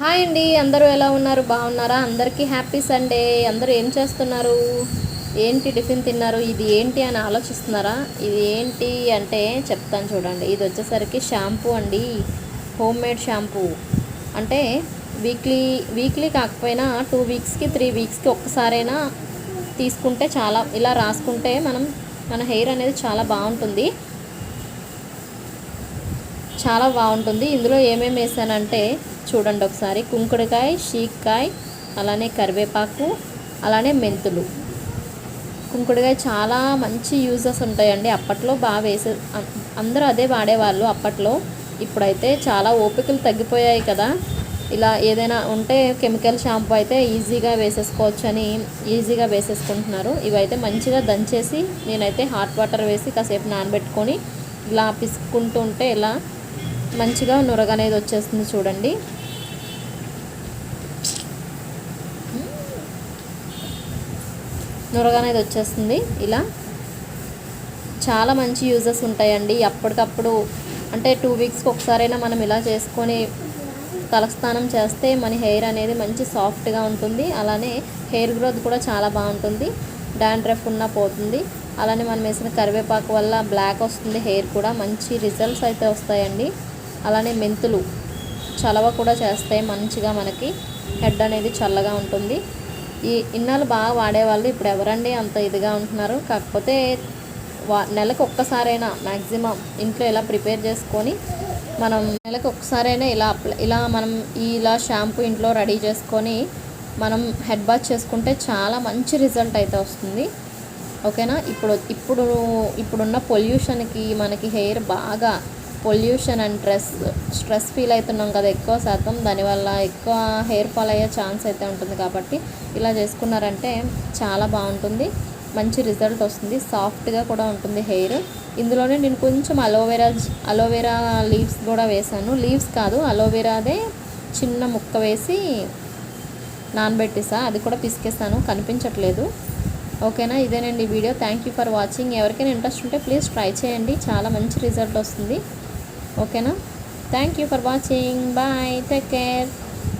Hi అండి అందరూ ఎలా ఉన్నారు? బాగున్నారా? అందరికీ హ్యాపీ సండే. అందరూ ఏం చేస్తున్నారు? ఏంటి టిఫిన్ తిన్నారు? ఇది ఏంటి అని ఆలోచిస్తున్నారా? ఇది ఏంటి అంటే చెప్తాను చూడండి. ఇది వచ్చేసరికి షాంపూ అండి. Home made shampoo. అంటే వీక్లీ వీక్లీ కాకపోయినా టూ వీక్స్కి త్రీ వీక్స్కి ఒక్కసారైనా తీసుకుంటే చాలా ఇలా రాసుకుంటే మనం మన హెయిర్ అనేది చాలా బాగుంటుంది. చాలా బాగుంటుంది. ఇందులో ఏమేమి వేసానంటే చూడండి ఒకసారి. కుంకుడుకాయ షీక్కాయ అలానే కరివేపాకు అలానే మెంతులు. కుంకుడుకాయ చాలా మంచి యూజెస్ ఉంటాయండి. అప్పట్లో బాగా వేసే అందరూ అదే వాడేవాళ్ళు అప్పట్లో. ఇప్పుడైతే చాలా ఓపికలు తగ్గిపోయాయి కదా. ఇలా ఏదైనా ఉంటే కెమికల్ షాంపూ అయితే ఈజీగా వేసేసుకోవచ్చు అని ఈజీగా వేసేసుకుంటున్నారు. ఇవైతే మంచిగా దంచేసి నేనైతే హాట్ వాటర్ వేసి కాసేపు నానబెట్టుకొని ఇలా పిసుక్కుంటూ ఉంటే ఇలా మంచిగా నురగ అనేది వచ్చేస్తుంది చూడండి. నురగ అనేది వచ్చేస్తుంది ఇలా. చాలా మంచి యూజెస్ ఉంటాయండి. అప్పటికప్పుడు అంటే టూ వీక్స్కి ఒకసారైనా మనం ఇలా చేసుకొని తలస్నానం చేస్తే మన హెయిర్ అనేది మంచి సాఫ్ట్గా ఉంటుంది. అలానే హెయిర్ గ్రోత్ కూడా చాలా బాగుంటుంది. డాండ్రఫ్ ఉన్నా పోతుంది. అలానే మనం వేసిన కరివేపాకు వల్ల బ్లాక్ వస్తుంది. హెయిర్ కూడా మంచి రిజల్ట్స్ అయితే వస్తాయండి. అలానే మెంతులు. చలవ కూడా చేస్తాయి మంచిగా మనకి హెడ్ అనేది చల్లగా ఉంటుంది. ఈ ఇన్నాళ్ళు బాగా వాడేవాళ్ళు ఇప్పుడు ఎవరండి అంత ఇదిగా ఉంటున్నారు? కాకపోతే వా నెలకు ఒక్కసారైనా మ్యాక్సిమం ఇంట్లో ఇలా ప్రిపేర్ చేసుకొని మనం నెలకు ఒక్కసారైనా ఇలా ఇలా మనం ఇలా షాంపూ ఇంట్లో రెడీ చేసుకొని మనం హెడ్ బాత్ చేసుకుంటే చాలా మంచి రిజల్ట్ అయితే వస్తుంది. ఓకేనా? ఇప్పుడు ఇప్పుడు ఇప్పుడున్న పొల్యూషన్కి మనకి హెయిర్ బాగా pollution and stress stress feel అవుతున్నాం కదా ఎక్కువ శాతం. దానివల్ల ఎక్కువ హెయిర్ ఫాల్ అయ్యే ఛాన్స్ అయితే ఉంటుంది కాబట్టి ఇలా చేసుకున్నారంటే చాలా బాగుంటుంది. మంచి రిజల్ట్ వస్తుంది. సాఫ్ట్గా కూడా ఉంటుంది హెయిర్. ఇందులోనే నేను కొంచెం అలోవెరా అలోవెరా లీవ్స్ కూడా వేసాను లీవ్స్ కాదు అలోవెరాదే చిన్న ముక్క వేసి నానబెట్టేసా. అది కూడా పిసికేస్తాను కనిపించట్లేదు. ఓకేనా? ఇదేనండి video. Thank you for watching. ఎవరికైనా ఇంట్రెస్ట్ ఉంటే ప్లీజ్ ట్రై చేయండి. చాలా మంచి రిజల్ట్ వస్తుంది. ఓకేనా? Thank you for watching bye take care